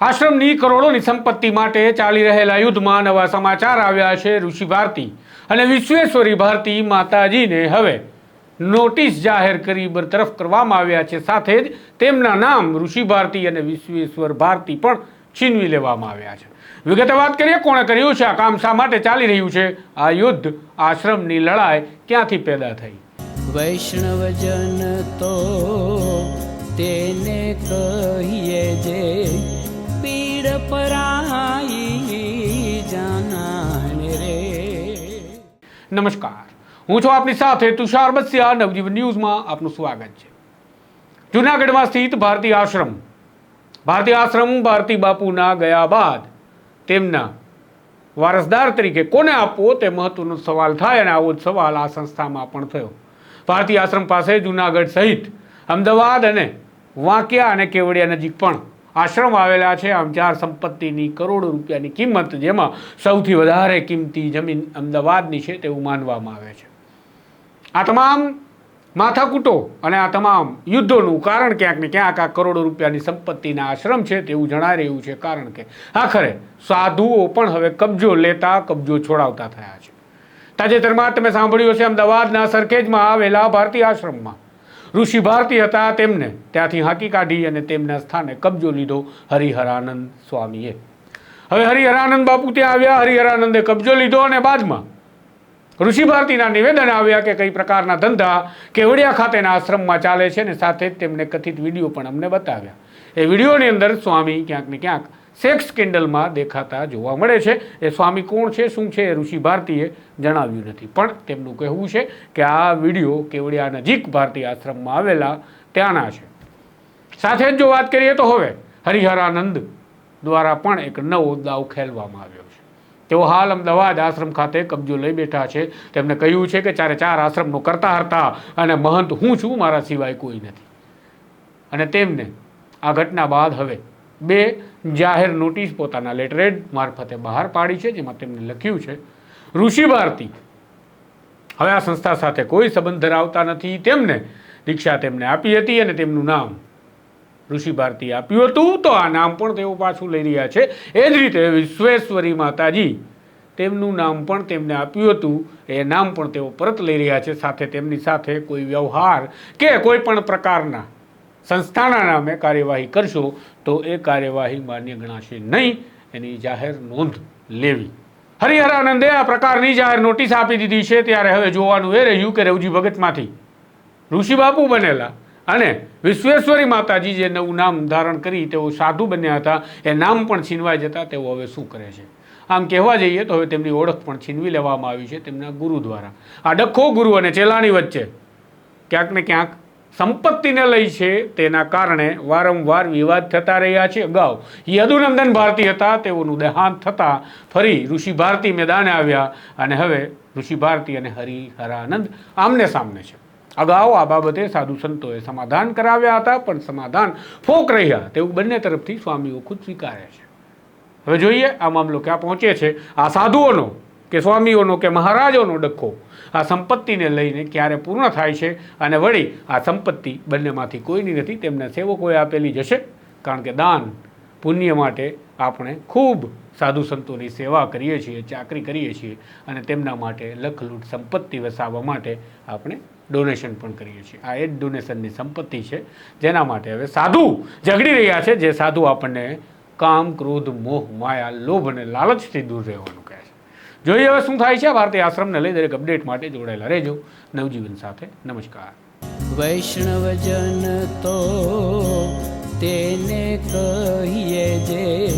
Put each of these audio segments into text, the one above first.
આશ્રમની કરોડોની સંપત્તિ માટે ચાલી રહેલા યુદ્ધમાં નવા સમાચાર આવ્યા છે ઋષિ ભારતી અને વિશ્વેશ્વરી ભારતી માતાજીને હવે નોટિસ જાહેર કરી બરતરફ કરવામાં આવ્યા છે. સાથે જ તેમના નામ ઋષિ ભારતી અને વિશ્વેશ્વર ભારતી પણ છીનવી લેવામાં આવ્યા છે. વિગતે વાત કરીએ, કોણે કર્યું છે? આ કામ શા માટે ચાલી રહ્યું છે? આ યુદ્ધ, આશ્રમની લડાઈ ક્યાંથી પેદા થઈ? વૈષ્ણવજન તો તેને કહીએ જે પીડ પરાઈ જાનાને રે નમસ્કાર. હું છું આપની સાથે તુષાર બસિયા. નવજીવન ન્યૂઝમાં આપનું સ્વાગત છે. જુનાગઢમાં સ્થિત ભારતીય આશ્રમ. ભારતીય આશ્રમ ભારતી બાપુના ગયા બાદ તેમના વારસદાર તરીકે કોને આપવો તે મહત્વનો સવાલ થાય અને આવો જ સવાલ આ સંસ્થામાં પણ થયો. ભારતીય આશ્રમ પાસે જુનાગઢ સહિત અમદાવાદ અને વાંકિયા અને કેવડિયા નજીક પણ આશ્રમ આવેલા છે. આમ ચાર સંપત્તિની કરોડો રૂપિયાની કિંમત, જેમાં સૌથી વધારે કિંમતી જમીન અમદાવાદની છે તેવું માનવામાં આવે છે. આ તમામ માથાકૂટો અને આ તમામ યુદ્ધોનું કારણ ક્યાંક ને ક્યાંક આ કરોડો રૂપિયાની સંપત્તિના આશ્રમ છે તેવું જણાઈ રહ્યું છે. કારણ કે આખરે સાધુઓ પણ હવે કબજો લેતા, કબજો છોડાવતા થયા છે. તાજેતરમાં તમે સાંભળ્યું હશે, અમદાવાદના સરખેજમાં આવેલા ભારતીય આશ્રમમાં ઋષિ ભારતી હતા તેમને. ત્યાંથી હાંકી કાઢી અને તેમના સ્થાને કબજો લીધો હરિહરાનંદ સ્વામીએ. હવે હરિહરાનંદ બાપુ ત્યાં આવ્યા, હરિહરાનંદે કબજો લીધો અને બાદમાં ઋષિ ભારતીના નિવેદન આવ્યા કે કઈ પ્રકારના ધંધા કેવડિયા ખાતેના આશ્રમમાં ચાલે છે ને સાથે જ તેમને કથિત વીડિયો પણ અમને બતાવ્યા. એ વિડીયોની અંદર સ્વામી ક્યાંક ને ક્યાંક સેક્સ સ્કેન્ડલમાં દેખાતા જોવા મળે છે. એ સ્વામી કોણ છે, શું છે એ ઋષિ ભારતીએ જણાવ્યું નથી. પણ તેમનું કહેવું છે કે આ વીડિયો કેવડિયા નજીક ભારતી આશ્રમમાં આવેલા ત્યાંના છે. સાથે જ જો વાત કરીએ તો હવે હરિહરાનંદ દ્વારા પણ એક નવો દાવ ખેલવામાં આવ્યો છે. તેઓ હાલ અમદાવાદ આશ્રમ ખાતે કબજો લઈ બેઠા છે. તેમને કહ્યું છે કે ચારે ચાર આશ્રમનો કરતા હતા અને મહંત હું છું, મારા સિવાય કોઈ નથી. અને તેમને આ ઘટના બાદ હવે બે જાહેર નોટિસ પોતાના લેટરેડ મારફતે બહાર પાડી છે, જેમાં તેમને લખ્યું છે, ઋષિ ભારતી, હવે આ સંસ્થા સાથે કોઈ સંબંધ ધરાવતા નથી. તેમને દીક્ષા તેમને આપી હતી અને તેમનું નામ ઋષિ ભારતી આપ્યું હતું. તો આ નામ પણ તેઓ પાછું લઈ રહ્યા છે. એ જ રીતે વિશ્વેશ્વરી માતાજી, તેમનું નામ પણ તેમને આપ્યું હતું. એ નામ પણ તેઓ પરત લઈ રહ્યા છે. સાથે તેમની સાથે કોઈ વ્યવહાર કે કોઈ પણ પ્રકારના સંસ્થાના નામે કાર્યવાહી કરશો, તો એ કાર્યવાહી માન્ય ગણાશે નહીં. એની જાહેર નોંધ લેવી. હરિહરાનંદે આ પ્રકારની જાહેર નોટિસ આપી દીધી છે. ત્યારે હવે જોવાનું એ રહ્યું કે રવજી ભગતમાંથી ઋષિબાપુ બનેલા અને વિશ્વેશ્વરી માતાજી જે નવું નામ ધારણ કરી તેઓ સાધુ બન્યા હતા, એ નામ પણ છીનવાઈ જતા તેઓ હવે શું કરે છે? આમ કહેવા જઈએ તો હવે તેમની ઓળખ પણ છીનવી લેવામાં આવી છે તેમના ગુરુ દ્વારા. આ ડખ્ખો ગુરુ અને ચેલાની વચ્ચે ક્યાંક ને ક્યાંક સંપત્તિને લઈ છે, તેના કારણે વારંવાર વિવાદ થતા રહ્યા છે અગાઉ. યદુનંદન ભારતી હતા, તેઓનું દેહાંત થતાં ફરી ઋષિ ભારતી મેદાને આવ્યા અને હવે ઋષિ ભારતી અને હરિહરાનંદ આમને સામને છે. અગાઉ આ બાબતે સાધુ સંતોએ સમાધાન કરાવ્યા હતા, પણ સમાધાન ફોક રહ્યા. તેવું બંને તરફથી સ્વામીઓ ખુદ સ્વીકારે છે. હવે જોઈએ આ મામલો ક્યાં પહોંચે છે. આ સાધુઓનો કે સ્વામીઓનો કે મહારાજોનો ડખ્ખો આ સંપત્તિને લઈને ક્યારે પૂર્ણ થાય છે અને વળી આ સંપત્તિ બંનેમાંથી કોઈની નથી, તેમને સેવકોએ આપેલી જશે. કારણ કે દાન પુણ્ય માટે આપણે ખૂબ સાધુ સંતોની સેવા કરીએ છીએ, ચાકરી કરીએ છીએ અને તેમના માટે લખલૂટ સંપત્તિ વસાવવા માટે આપણે ડોનેશન પણ કરીએ છીએ. આ એ જ ડોનેશનની સંપત્તિ છે, જેના માટે હવે સાધુ ઝઘડી રહ્યા છે, જે સાધુ આપણને કામ, ક્રોધ, મોહ, માયા, લોભ અને લાલચથી દૂર રહેવાનું કહે છે. જોઈએ હવે શું થાય છે? ભારતીય આશ્રમને લઈ દરેક અપડેટ માટે જોડાયેલા રહેજો. નવજીવન સાથે નમસ્કાર. વૈષ્ણવજન તો તેને કહીએ જે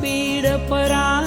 પીડ પરા